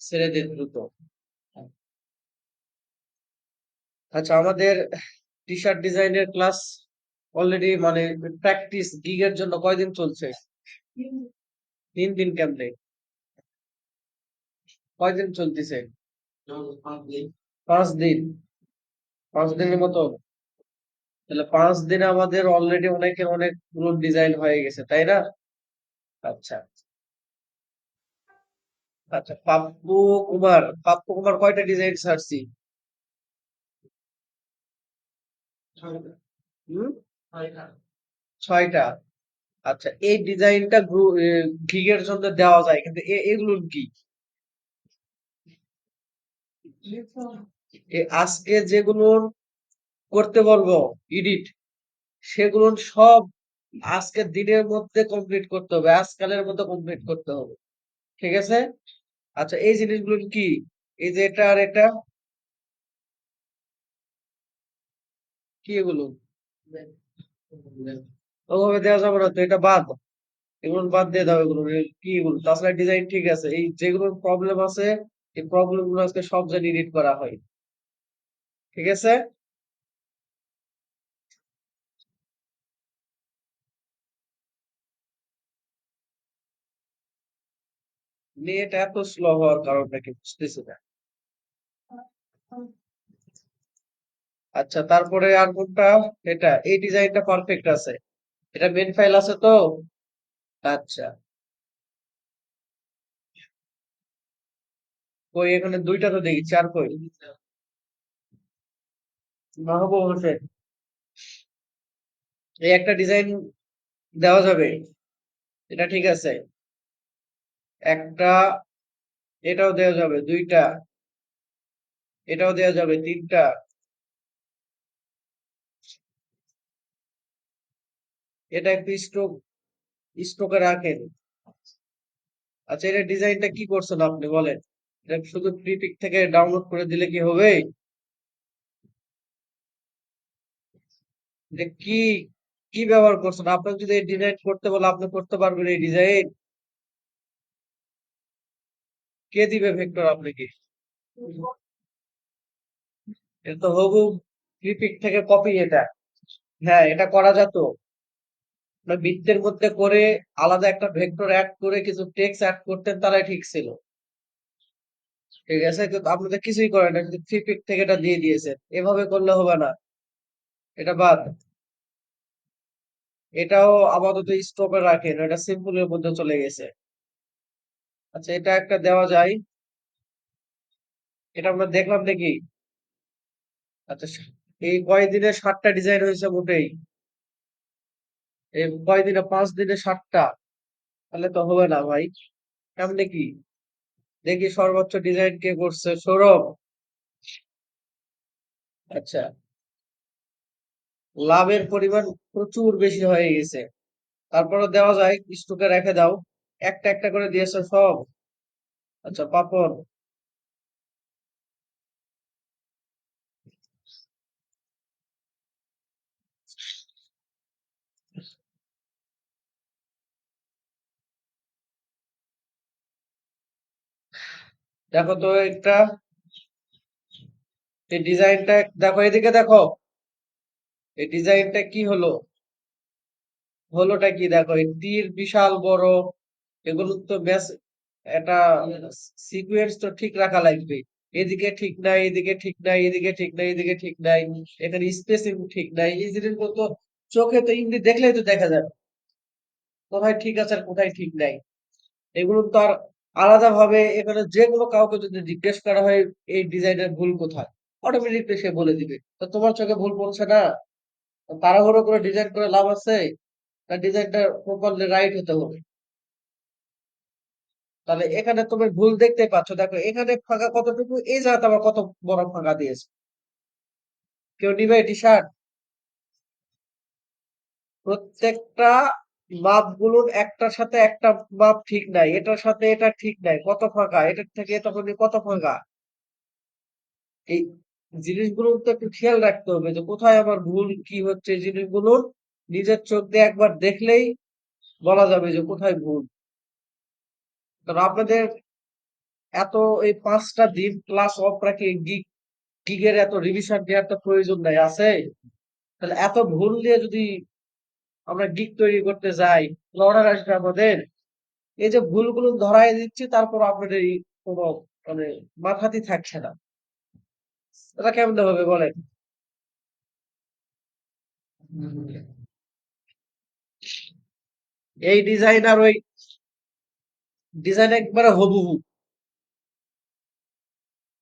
ছেড়ে দ্রুত। আচ্ছা আমাদের টি শার্ট ডিজাইনের ক্লাস অলরেডি মানে প্র্যাকটিস গিগের জন্য কয়দিন চলছে? তিন দিন কেমনে? কয়দিন চলতেছে? পাঁচ দিন। পাঁচ দিনের মতো? তাহলে পাঁচ দিনে আমাদের অলরেডি অনেকের অনেকগুলো ডিজাইন হয়ে গেছে, তাই না? আচ্ছা। আচ্ছা পাপ্পু কুমার পাপ্পু কুমার কয়টা ডিজাইন ছাড়ছি ছয়টা। আচ্ছা এই ডিজাইনটা জন্য দেওয়া যায়, কিন্তু এগুলো কি? আজকে যেগুলো করতে বলব, এডিট, সেগুলো সব আজকের দিনের মধ্যে কমপ্লিট করতে হবে, আজকালের মধ্যে কমপ্লিট করতে হবে। ঠিক আছে? আচ্ছা এই জিনিসগুলো কি? এই যে এটা আর এটা? কি এগুলো? ওভাবে দেওয়া যাবে না তো, এটা বাদ। এগুলো বাদ দিয়ে দাও এগুলো। কি এগুলো? তাছাড়া ডিজাইন ঠিক আছে। এই যেগুলো প্রবলেম আছে, এই প্রবলেমগুলো আজকে সব জানি এডিট করা হয়। ঠিক আছে? নেট এত স্লো হওয়ার কারণটা কি বুঝতেছি না। আচ্ছা তারপরে আর কোনটা এটা, এই ডিজাইনটা পারফেক্ট আছে। এটা মেন ফাইল আছে তো? আচ্ছা। কই, এখানে দুইটা তো দেখি চার কই? মাহবুব হোসেন। এই একটা ডিজাইন দেওয়া যাবে। এটা ঠিক আছে। একটা, এটাও দেওয়া যাবে দুইটা, এটাও দেওয়া যাবে তিনটা। এটা একটু স্ট্রোক স্ট্রোকে রাখেন। আচ্ছা এটা ডিজাইনটা কি করছেন আপনি বলেন? এটা শুধু প্রিপিক থেকে ডাউনলোড করে দিলে কি হবে? এটা কি কি ব্যবহার করছেন? আপনাকে যদি এই ডিজাইন করতে বলে আপনি করতে পারবেন এই ডিজাইন? কে দিবে ভেক্টর আপনাকে এটা তো হবু প্রিপিক থেকে কপি এটা। হ্যাঁ এটা করা যেত। বৃত্তের মধ্যে করে আলাদা একটা ভেক্টর অ্যাড করে কিছু টেক্সট অ্যাড করতেন তারাই ঠিক ছিল। ঠিক আছে? আপনাদের কিছুই করেন না, কিন্তু প্রিপিক থেকে এটা দিয়ে দিয়েছেন। এভাবে করলে হবে না। এটা বাদ। এটাও আপাতত স্টপে রাখেন, এটা সিম্পলের মধ্যে চলে গেছে। আচ্ছা এটা একটা দেওয়া যায়। এটা আমরা দেখলাম নাকি আচ্ছা এই কয়দিনে ষাটটা ডিজাইন হয়েছে মোটেই? এই কয়দিনে? পাঁচ দিনে ষাটটা তাহলে তো হবে না ভাই। কেমনে কি? দেখি সর্বোচ্চ ডিজাইন কে করছে। সৌরভ। আচ্ছা। লাভের পরিমাণ প্রচুর বেশি হয়ে গেছে। তারপরে দেওয়া যায়, স্টকে রেখে দাও। একটা একটা করে দিয়েছে সব। আচ্ছা পাপন দেখো তো একটা, এই ডিজাইনটা, দেখো এদিকে দেখো। এই ডিজাইনটা কি হলো? হলোটা কি দেখো? এই তীর বিশাল বড়। এগুলো তো বেশ একটা সিকুয়েন্স তো ঠিক রাখা লাগবে। এদিকে ঠিক নাই, এদিকে ঠিক নাই, এদিকে ঠিক নাই, এদিকে ঠিক নাই, এখানে স্পেসিং ঠিক নাই, এই জিনিসগুলো তো চোখে তো ইংরেজি দেখলেই তো দেখা যাবে। কোথায় ঠিক আছে আর কোথায় ঠিক নাই। এগুলো তো আর আলাদা ভাবে এখানে যে কোনো কাউকে যদি জিজ্ঞেস করা হয়, এই ডিজাইনের ভুল কোথায়? অটোমেটিকলি সে বলে দিবে। তো তোমার চোখে ভুল পড়ছে না? তাড়াহুড়ো করে ডিজাইন করে লাভ আছে? তার ডিজাইনটা প্রপারলি রাইট হতে হবে। তাহলে এখানে তুমি ভুল দেখতে পাচ্ছ। দেখো, এখানে ফাঁকা কতটুকু, এই জায়গাতে আবার কত বড় ফাঁকা দিয়েছে। কেউ নিবে টি শার্ট প্রত্যেকটা মাপগুলোর একটার সাথে একটা মাপ ঠিক নাই, এটার সাথে এটা ঠিক নাই, কত ফাঁকা? এটার থেকে তখন কত ফাঁকা? এই জিনিসগুলো তো একটু খেয়াল রাখতে হবে যে কোথায় আমার ভুল, কি হচ্ছে এই জিনিসগুলো নিজের চোখ দিয়ে একবার দেখলেই বলা যাবে যে কোথায় ভুল। আপনাদের এত এই পাঁচটা দিন ক্লাস অফ গিগের এত রিভিশন দেওয়ার তো প্রয়োজন নাই, আছে? তাহলে এত ভুল দিয়ে যদি আমরা গিগ তৈরি করতে যাই আসবে আমাদের? এই যে ভুলগুলো ধরাই দিচ্ছি, তারপর আপনাদের কোনো মানে মাথাতেই থাকছে না। এটা কেমন হবে বলেন? এই ডিজাইন আর ওই ডিজাইন একবারে হুবহু।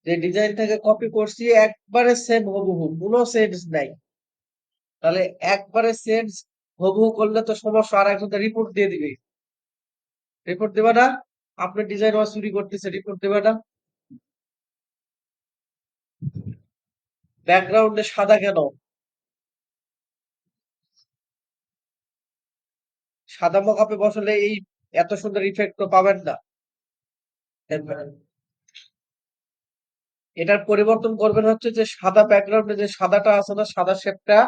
যে ডিজাইন থেকে কপি করছি, একবারে সেম হুবহু, কোনো সেন্স নাই। তাহলে একবারে সেন্স হুবহু করলে তো সমস্যা, আর একজন রিপোর্ট দিয়ে দিবে। রিপোর্ট দেবে না? আপনার ডিজাইন ওয়া চুরি করতেছে রিপোর্ট দেবে না? ব্যাকগ্রাউন্ডে সাদা কেন? সাদা মকাপে বসালে এই এত সুন্দর ইফেক্ট তো পাবেন না। এটার পরিবর্তন করবেন হচ্ছে যে সাদা ব্যাকগ্রাউন্ডে যে সাদাটা আছে না, সাদা শেপটা,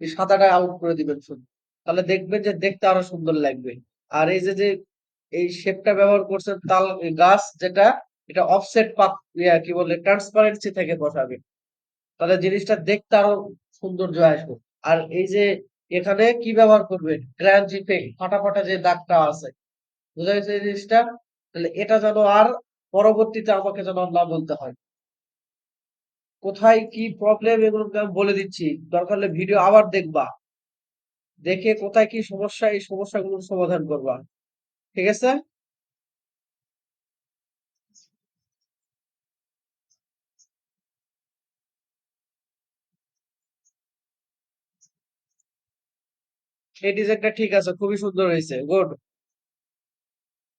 এই সাদাটা আউট করে দিবেন শুধু তাহলে দেখবেন যে দেখতে আরও সুন্দর লাগবে। আর এই যে যে এই শেপটা ব্যবহার করছেন তাল, গাছ যেটা, এটা অফসেট পাত, ইয়া কি বলে ট্রান্সপারেন্সি থেকে বসাবে। তাহলে জিনিসটা দেখতে আরও সৌন্দর্য আসবে। আর এই যে এখানে কি ব্যবহার করবেন? গ্র্যান্ড ইফেক্ট ফাটা ফাটা যে দাগটা আছে বুঝা গেছে এই জিনিসটা? তাহলে এটা যেন আর পরবর্তীতে আমাকে যেন না বলতে হয়। কোথায় কি প্রবলেম এগুলো বলে দিচ্ছি। দরকার হলে ভিডিও আবার দেখবা। দেখে কোথায় কি সমস্যা, এই সমস্যাগুলোর সমাধান করবা। ঠিক আছে? এই ডিজাইনটা ঠিক আছে, খুবই সুন্দর হয়েছে। গুড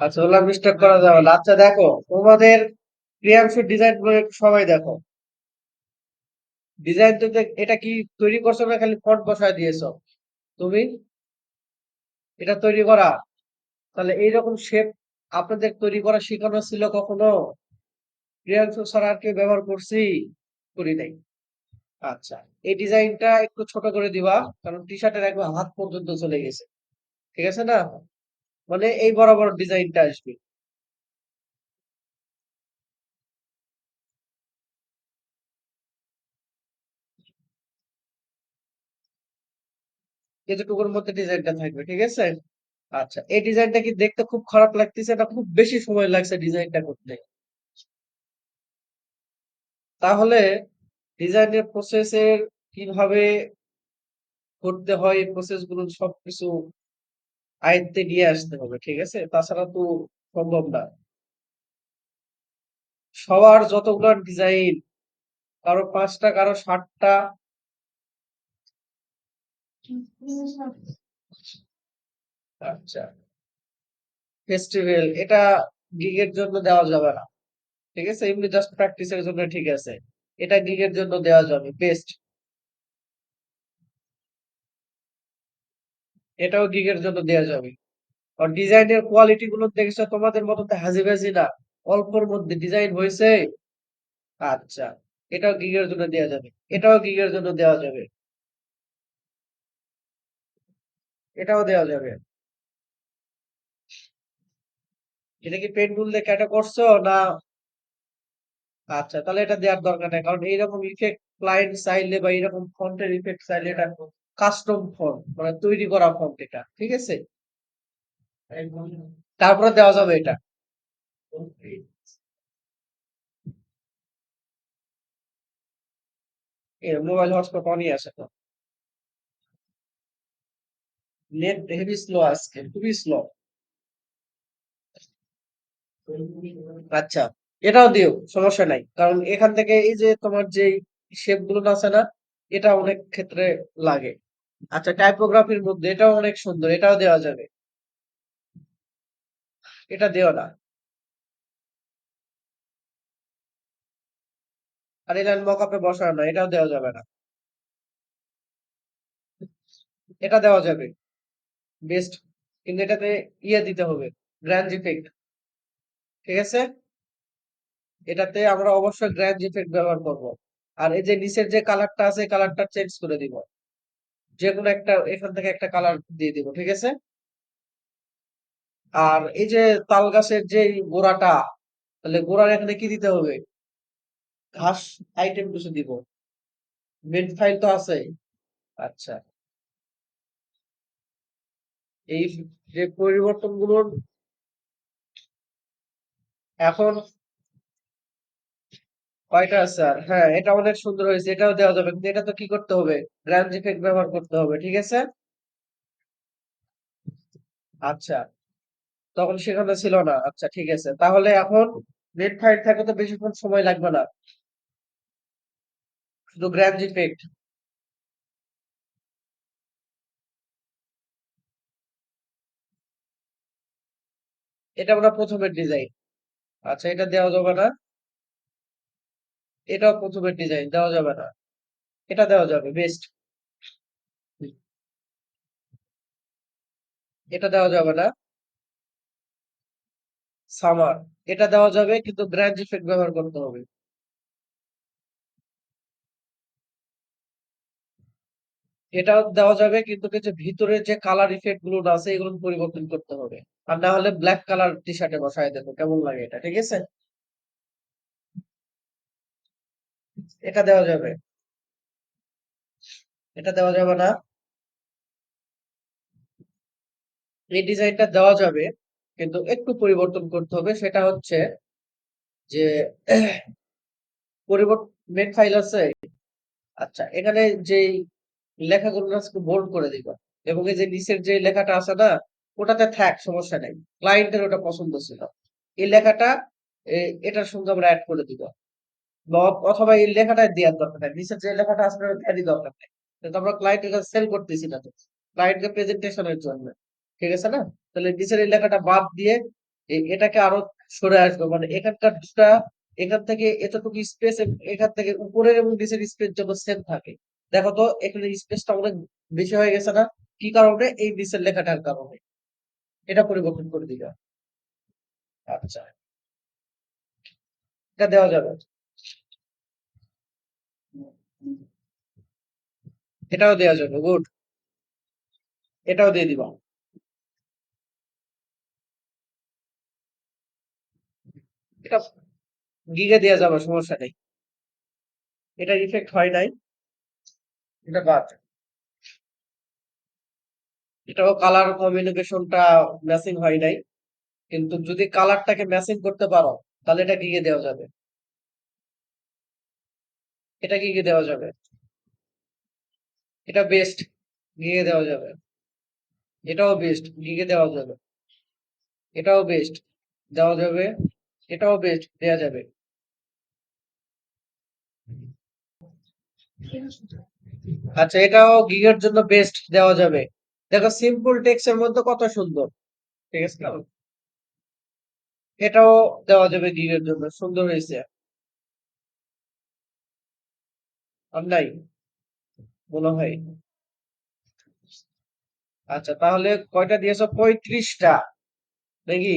আচ্ছা ওগুলা মিস্টেক করা যাবে না। আচ্ছা দেখো, তোমাদের ডিজাইন সবাই দেখো। ডিজাইন তো এটা কি তৈরি করছ না খালি ফন্ট বসায় দিয়েছ? তুমি? এটা তৈরি করা। তাহলে এইরকম শেপ আপনাদের তৈরি করা শেখানো ছিল কখনো? প্রিয়াংশু স্যার আর কেউ ব্যবহার করছি? করি নাই। আচ্ছা এই ডিজাইনটা একটু ছোট করে দিবা, কারণ টি শার্টের একবার হাত পর্যন্ত চলে গেছে। ঠিক আছে না? মানে এই বরাবর ডিজাইনটা আসবে। এতটুকুর মধ্যে ডিজাইনটা থাকবে, ঠিক আছে? আচ্ছা এই ডিজাইনটা কি দেখতে খুব খারাপ লাগতেছে এটা খুব বেশি সময় লাগছে ডিজাইনটা করতে তাহলে ডিজাইনের প্রসেসের কীভাবে করতে হয়, এই প্রসেসগুলো সবকিছু আয়ত্তে নিয়ে আসতে হবে ঠিক আছে তাছাড়া তো সম্ভব না সবার যতগুলো ডিজাইন কারও পাঁচটা কারও ষাটটা আচ্ছা। ফেস্টিভ্যাল এটা গিগের জন্য দেওয়া যাবে না। ঠিক আছে? এমনি জাস্ট প্র্যাকটিসের জন্য ঠিক আছে। এটা গিগের জন্য দেওয়া যাবে বেস্ট এটাও গিগের জন্য দেওয়া যাবে। আর ডিজাইনের কোয়ালিটি গুলো দেখেছ? তোমাদের মতো তো হাজিবাজি না। অল্পর মধ্যে ডিজাইন হয়েছে। আচ্ছা এটাও গিগের জন্য দেওয়া যাবে। এটাও গিগের জন্য দেওয়া যাবে। এটাও দেওয়া যাবে। এটা কি পেন টুল দিয়ে ক্যাটা করছ না? আচ্ছা তাহলে এটা দেওয়ার দরকার নেই। কারণ এইরকম ইফেক্ট ক্লায়েন্ট চাইলে বা এরকম ফন্টের ইফেক্ট চাইলে এটা কাস্টম ফন্ট মানে তৈরি করা ফন্ট এটা, ঠিক আছে? তারপরে দেওয়া যাবে এটা। মোবাইল হটস্পট অনই আছে তো। নেট হেভি স্লো আজকে, খুবই স্লো আচ্ছা এটাও দিও, সমস্যা নাই। কারণ এখান থেকে এই যে তোমার যে শেপগুলো আছে না, এটা অনেক ক্ষেত্রে লাগে। আচ্ছা টাইপোগ্রাফির মধ্যে এটাও অনেক সুন্দর, এটাও দেওয়া যাবে। এটা দেওয়া না। আর লাইন মকআপে বসানো না, এটাও দেওয়া যাবে না। এটা দেওয়া যাবে। বেস্ট। কিন্তু এটাতে ইয়ে দিতে হবে, গ্র্যান্ড ইফেক্ট ঠিক আছে? এটাতে আমরা অবশ্যই গ্র্যান্ড ইফেক্ট ব্যবহার করব। আর এই যে নিচের যে কালারটা আছে কালারটা চেঞ্জ করে দিব। যে কোনো একটা, এখান থেকে একটা কালার দিয়ে দিব, ঠিক আছে? আর এই যে তাল গাছের যে গোড়াটা, তাহলে গোড়ার এখানে কি দিতে হবে? ঘাস আইটেম কিছু দিব। মেন ফাইল তো আছে। আচ্ছা। এই যে পরিবর্তনগুলোর এখন কয়টা আছে আর হ্যাঁ এটা অনেক সুন্দর হয়েছে, এটাও দেওয়া যাবে, কিন্তু এটা তো কি করতে হবে? গ্র্যান্ড ইফেক্ট ব্যবহার করতে হবে, ঠিক আছে? আচ্ছা তখন সেখানে ছিল না আচ্ছা ঠিক আছে, তাহলে এখন নেট ফাইল থাকে তো বেশিক্ষণ সময় লাগবে না। শুধু গ্র্যান্ড ইফেক্ট এটা আমরা প্রথমের ডিজাইন আচ্ছা এটা দেওয়া যাবে না। এটাও প্রথমের ডিজাইন দেওয়া যাবে না। এটা দেওয়া যাবে বেস্ট এটা দেওয়া যাবে না। সামার এটা দেওয়া যাবে, কিন্তু গ্র্যান্ড ইফেক্ট ব্যবহার করতে হবে। এটাও দেওয়া যাবে, কিন্তু কিছু ভিতরে যে কালার ইফেক্টগুলো আছে, এগুলো পরিবর্তন করতে হবে। আর না হলে ব্ল্যাক কালার টি শার্টে বসায় দেবো, কেমন লাগে এটা, ঠিক আছে? এটা দেওয়া যাবে। এটা দেওয়া যাবে না। এই ডিজাইনটা দেওয়া যাবে, কিন্তু একটু পরিবর্তন করতে হবে। সেটা হচ্ছে যে পরিবর্তন ফাইল আছে। আচ্ছা এখানে যে লেখাগুলো আজকে বোল্ড করে দিবা, এবং এই যে নিচের যে লেখাটা আছে না, ওটাতে থাক, সমস্যা নেই। ক্লায়েন্টের ওটা পছন্দ ছিল। এই লেখাটা এটার সঙ্গে আমরা অ্যাড করে দিব। বা অথবা এই লেখাটা দেওয়ার দরকার নাই। নিচের যে লেখাটা ওটা দেওয়ারই দরকার নেই। কিন্তু আমরা ক্লায়েন্টের কাছে সেল করতেছি না তো। ক্লায়েন্টকে প্রেজেন্টেশনের জন্য। ঠিক আছে না? তাহলে নিচের এই লেখাটা বাদ দিয়ে এটাকে আরও সরে আসবে। মানে এখানকার দুটা এখান থেকে এতটুকু স্পেস এখান থেকে উপরের এবং নিচের স্পেস যেন সেম থাকে। দেখো তো, এখানে স্পেসটা অনেক বেশি হয়ে গেছে না? কি কারণে? এই নিচের লেখাটার কারণে। এটা পরিবর্তন করে দিবে। আচ্ছা। এটা দেওয়া যাবে। এটাও দেওয়া যাবে, গুড। এটাও দিয়ে দিবা। এটা গিগে দেওয়া যাবে, সমস্যা নেই। এটা ইফেক্ট হয় নাই। এটা বাদ। এটাও কালার কমিউনিকেশনটা ম্যাচিং হয় নাই। কিন্তু যদি কালারটাকে ম্যাচিং করতে পারো, তাহলে এটা গিগে দেওয়া যাবে। এটা কি কি দেওয়া যাবে? এটা বেস্ট গিগে দেওয়া যাবে। এটাও বেস্ট গিগে দেওয়া যাবে। এটাও বেস্ট দেওয়া যাবে। এটাও বেস্ট দেওয়া যাবে। আচ্ছা এটাও গিগের জন্য বেস্ট দেওয়া যাবে। দেখো সিম্পল টেক্সট এর মধ্যে কত সুন্দর। ঠিক আছে? এটাও দেওয়া যাবে গিগের জন্য। সুন্দর হয়েছে। নাই মনে হয়। আচ্ছা তাহলে কয়টা দিয়েছ? পঁয়ত্রিশটা, নাকি?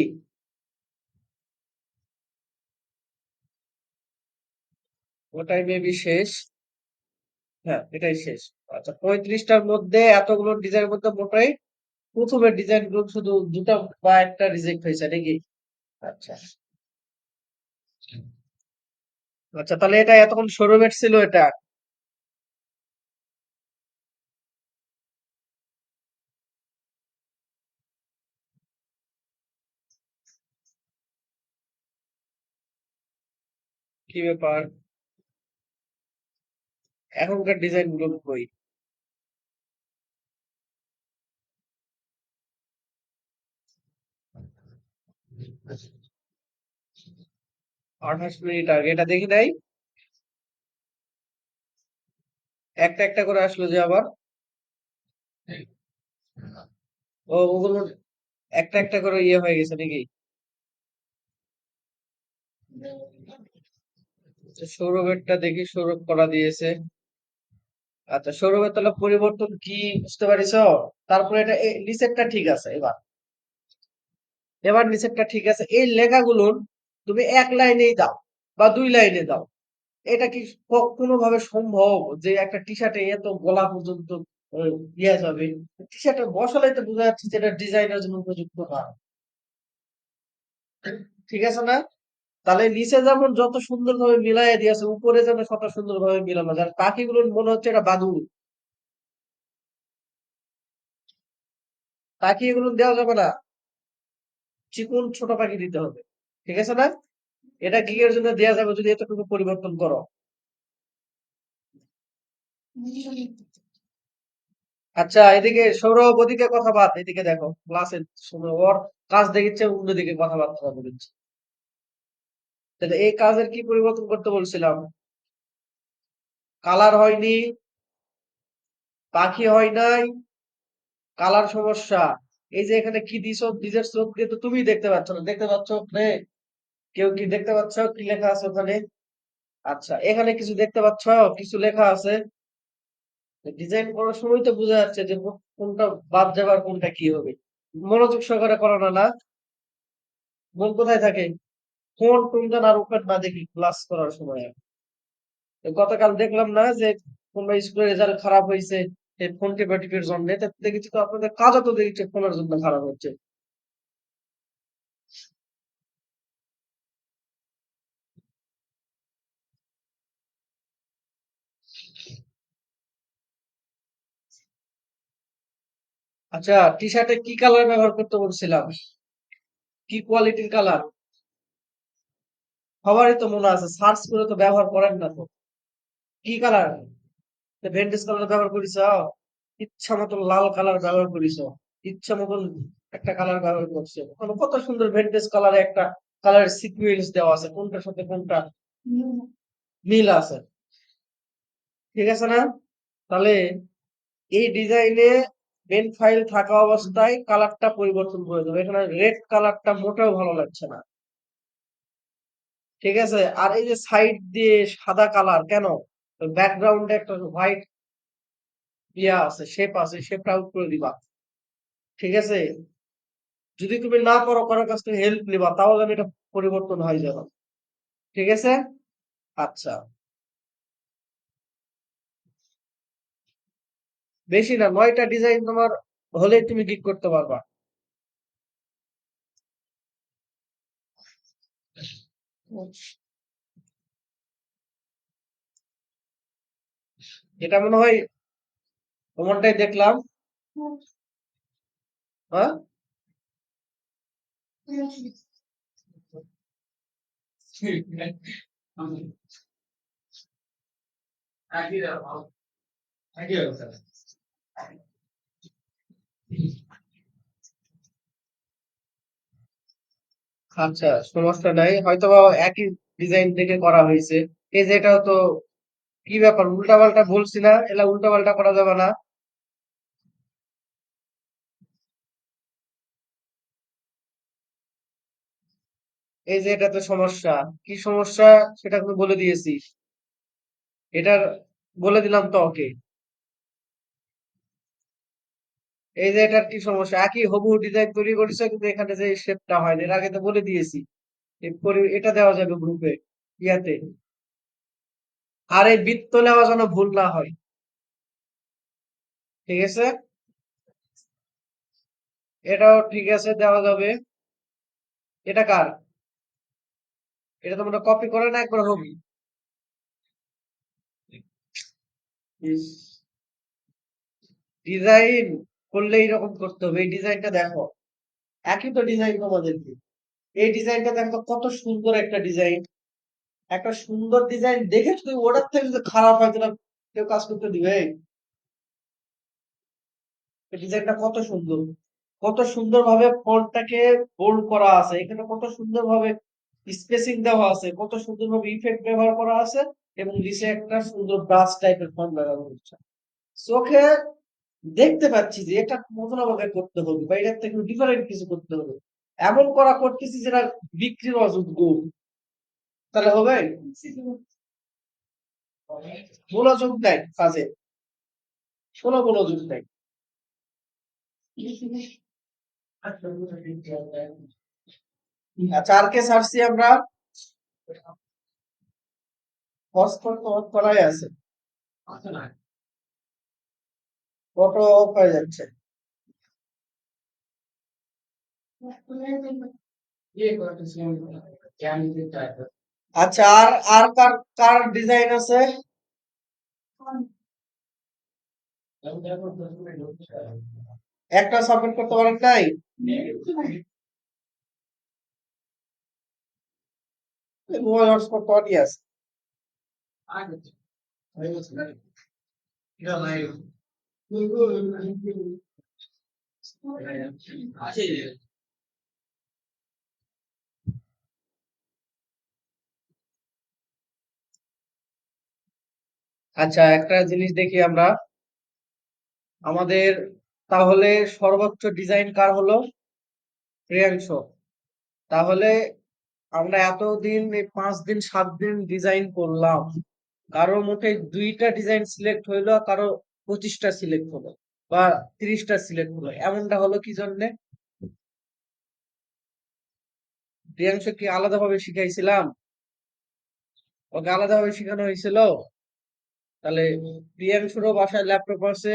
ওটাই মেবি শেষ। হ্যাঁ এটাই শেষ। আচ্ছা পঁয়ত্রিশটার মধ্যে এতগুলো ডিজাইনের মধ্যে মোটাই প্রথমের ডিজাইনগুলো শুধু দুটো বা একটা রিজেক্ট হয়েছে, নাকি? আচ্ছা। আচ্ছা তাহলে এটা এতক্ষণ শোরুমের ছিল এটা। কি ব্যাপার এখনকার ডিজাইনগুলো কই আঠাশ মিনিট আগে এটা দেখি নাই। একটা একটা করে আসলো যে আবার। ও ওগুলো একটা একটা করে ইয়ে হয়ে গেছে নাকি? সৌরভেরটা দেখি, সৌরভ করা দিয়েছে। আচ্ছা সৌরভের তাহলে পরিবর্তন কি বুঝতে পারিস তারপরে এটা নিচেরটা ঠিক আছে, এবার। এবার নিচেরটা ঠিক আছে। এই লেখাগুলোর তুমি এক লাইনেই দাও বা দুই লাইনে দাও। এটা কি কোনোভাবে সম্ভব যে একটা টি শার্টে এত গলা পর্যন্ত ইয়ে যাবে? টি শার্টে বসালেই তো বোঝা যাচ্ছে যে ডিজাইনের জন্য উপযুক্ত না ঠিক আছে না? তাহলে নিচে যেমন যত সুন্দর ভাবে মিলাইয়া দিয়েছে, উপরে যেন কত সুন্দর ভাবে মিলানো যায়। পাখিগুলো মনে হচ্ছে এটা বাদুর পাখি এগুলো দেওয়া যাবে না। চিকন ছোট পাখি দিতে হবে। ঠিক আছে না? এটা গিগের জন্য দেওয়া যাবে যদি এতটুকু পরিবর্তন করো। আচ্ছা এদিকে সৌরভ, ওদিকে কথা বাদ। এদিকে দেখো ক্লাসে ওর কাজ দেখিচ্ছে, অন্যদিকে কথাবার্তা বলছে। তাহলে এই কাজের কি পরিবর্তন করতে বলছিলাম? কালার হয়নি, পাখি হয় নাই কালার সমস্যা। এই যে এখানে কি দিছো, নিজের চোখ দিয়ে তো তুমি দেখতে পাচ্ছ না। দেখতে পাচ্ছ ওখানে কেউ কি দেখতে পাচ্ছ? কি লেখা আছে ওখানে? আচ্ছা এখানে কিছু দেখতে পাচ্ছ? কিছু লেখা আছে। ডিজাইন করার সময় তো বোঝা যাচ্ছে যে কোনটা বাদ যাবার কোনটা কি হবে। মনোযোগ সহকারে করানো না? মন কোথায় থাকে? ফোন টোন আর ওপেন না দেখি ক্লাস করার সময় গতকাল দেখলাম না যে কোন স্কুলের রেজাল্ট খারাপ হয়েছে এই ফোন টিপা জন্য। দেখেছি তো আপনাদের কাজও তো দেখছি ফোনের জন্য খারাপ হচ্ছে। আচ্ছা টি শার্টে কি কালার ব্যবহার করতে বলছিলাম? কি কোয়ালিটির কালার সবারই তো মনে আছে সার্চ করে তো ব্যবহার করেন না তো। কি কালার ভেন্টেজ কালার ব্যবহার করিস ইচ্ছা মতন লাল কালার ব্যবহার করিস ইচ্ছা মতন একটা কালার ব্যবহার করছে। ওখানে কত সুন্দর ভেন্টেজ কালারে একটা কালার সিকুয়েন্স দেওয়া আছে, কোনটার সাথে কোনটা মিল আছে। ঠিক আছে না? তাহলে এই ডিজাইনে মেন ফাইল থাকা অবস্থায় কালারটা পরিবর্তন করে দেবো। এখানে রেড কালারটা মোটেও ভালো লাগছে না। ঠিক আছে? আর এই যে সাইড দিয়ে সাদা কালার কেন? ব্যাকগ্রাউন্ডে একটা হোয়াইট ইয়া আছে শেপ আছে শেপটা আউট করে দিবা। ঠিক আছে? যদি তুমি না করো কারোর কাছ থেকে হেল্প নিবা তাও যেন এটা পরিবর্তন হয়ে যাবে। ঠিক আছে? আচ্ছা। বেশি না, নয়টা ডিজাইন তোমার হলেই তুমি গিক করতে পারবা। এটা মনে হয় তোমারটাই দেখলাম। হ্যাঁ? আচ্ছা সমস্যা নাই। হয়তো বা একই ডিজাইন থেকে করা হয়েছে। এই যে এটাও তো কি ব্যাপার? উল্টা পাল্টা বলছি না এলা উল্টা পাল্টা করা যাবে না। এই যে এটা তো সমস্যা। কি সমস্যা? সেটা তুমি বলে দিয়েছি এটার বলে দিলাম তো ওকে এই যে এটার কি সমস্যা? একই হবু ডিজাইন তৈরি করেছে, কিন্তু এখানে যে শেপটা হয় এর আগে তো বলে দিয়েছি। এটা দেওয়া যাবে গ্রুপে ইয়াতে। আর এই বৃত্ত নেওয়া যেন ভুল না হয়। ঠিক আছে? এটাও ঠিক আছে, দেওয়া যাবে। এটা কার? এটা তো তোমরা কপি করে না একবার হবে। ডিজাইন করলে এইরকম করতে হবে। এই ডিজাইনটা দেখো। একই তো ডিজাইন তোমাদেরকে। এই ডিজাইনটা দেখো, কত সুন্দর একটা ডিজাইন। একটা সুন্দর ডিজাইন দেখে তুমি ওটার থেকে যদি খারাপ হয়, তাহলে কেউ কাজ করতে দিবে? ডিজাইনটা কত সুন্দর। কত সুন্দর ভাবে ফন্টটাকে বোল্ড করা আছে। এখানে কত সুন্দর ভাবে স্পেসিং দেওয়া আছে। কত সুন্দর ভাবে ইফেক্ট ব্যবহার করা আছে এবং নিচে একটা সুন্দর ব্রাশ টাইপের ফন্ট ব্যবহার করছে চোখে দেখতে পাচ্ছি যে এটা মতন আমাকে করতে হবে বা এটার থেকে ডিফারেন্ট কিছু করতে হবে। এমন করা করতেছি যেটা বিক্রির অযোগ্য তাহলে হবে? মনোযোগ দেয় কাজে। কোনো মনোযোগ নেই আচ্ছা আর কে ছাড়ছি আমরা? হটস্পট তো অফ করাই আছে। ফটো অফ হয়ে যাচ্ছে আচ্ছা আর আর কার কার ডিজাইন আছে একটা সাবমিট করতে পারেন নাই মোবাইল হটস্পট তো অনই আছে আচ্ছা একটা জিনিস দেখি আমরা। আমাদের তাহলে সর্বোচ্চ ডিজাইন কার হলো? প্রিয়াংশ। তাহলে আমরা এতদিন, এই পাঁচ দিন, সাত দিন ডিজাইন করলাম। কারও মোটে দুইটা ডিজাইন সিলেক্ট হইল, কারও পঁচিশটা সিলেক্ট হলো বা তিরিশটা সিলেক্ট হলো। এমনটা হলো কি জন্যে? প্রিয়াংশ কি আলাদাভাবে শিখাইছিলাম? ওকে আলাদাভাবে শেখানো হয়েছিল? তাহলে প্রিয়াংশুরও বাসায় ল্যাপটপ আছে,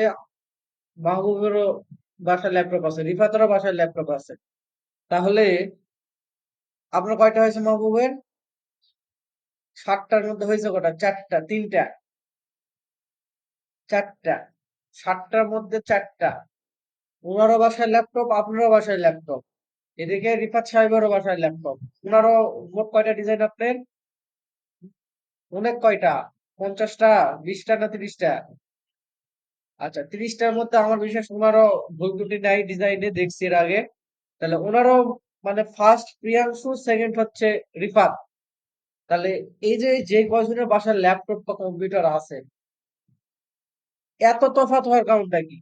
মাহবুবেরও বাসায় ল্যাপটপ আছে, রিফাতেরও বাসায় ল্যাপটপ আছে। তাহলে আপনার কয়টা হয়েছে মাহবুবের? সাতটার মধ্যে হয়েছে কটা? চারটা, তিনটা। চারটা, সাতটার মধ্যে চারটা। ওনারও বাসায় ল্যাপটপ, আপনারও বাসায় ল্যাপটপ। এদিকে রিফাত সাহেবেরও বাসায় ল্যাপটপ। ওনারও মোট কয়টা ডিজাইন আপনার? অনেক কয়টা? পঞ্চাশটা, বিশটা না তিরিশটা? আচ্ছা তিরিশটার মধ্যে আমার বিশেষ ওনারও ভুল ত্রুটি নাই ডিজাইনে, দেখছি এর আগে। তাহলে ওনারও মানে ফার্স্ট প্রিয়াংশু, সেকেন্ড হচ্ছে রিফাত। তাহলে এই যে যে কয়জনের বাসার ল্যাপটপ বা কম্পিউটার আছে এত তফাৎ হওয়ার কারণটা কি?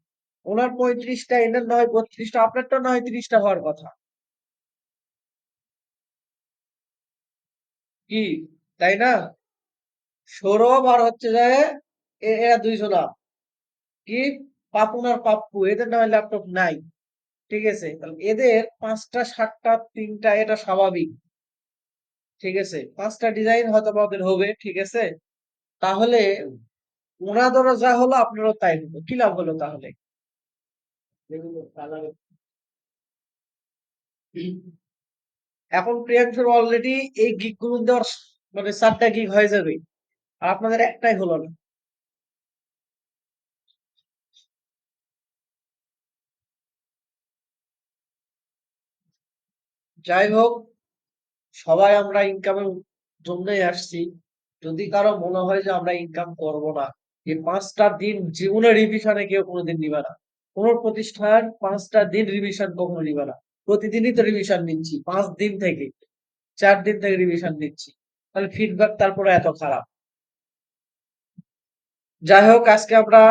ওনার পঁয়ত্রিশটা, এনার নয়, বত্রিশটা আপনারটা নয়, তিরিশটা হওয়ার কথা। কি? তাই না? সৌরভ আর হচ্ছে যে এরা দুইজনা। কি? পাপুন আর পাপ্পু, এদের নয় ল্যাপটপ নাই। ঠিক আছে? এদের পাঁচটা, সাতটা, তিনটা, এটা স্বাভাবিক। ঠিক আছে? পাঁচটা ডিজাইন হয়তো বা ওদের হবে, ঠিক আছে? তাহলে ওনাদেরও যা হলো আপনারও তাই হলো। কি লাভ হলো তাহলে? এখন প্রিয়াংশুর অলরেডি এই গিগগুলো দেওয়ার মানে চারটা গিগ হয়ে যাবে। আর আপনাদের একটাই হলো না। যাই হোক সবাই আমরা ইনকামের জন্যই আসছি। যদি কারও মনে হয় যে আমরা ইনকাম করব না এই পাঁচটা দিন জীবনে রিভিশনে কেউ কোনোদিন নিবে না। কোন প্রতিষ্ঠান পাঁচটা দিন রিভিশন কখনো নিবে না। প্রতিদিনই তো রিভিশন নিচ্ছি, পাঁচ দিন থেকে, চার দিন থেকে রিভিশন নিচ্ছি। তাহলে ফিডব্যাক তারপরে এত খারাপ। যাই হোক, আজকে আমরা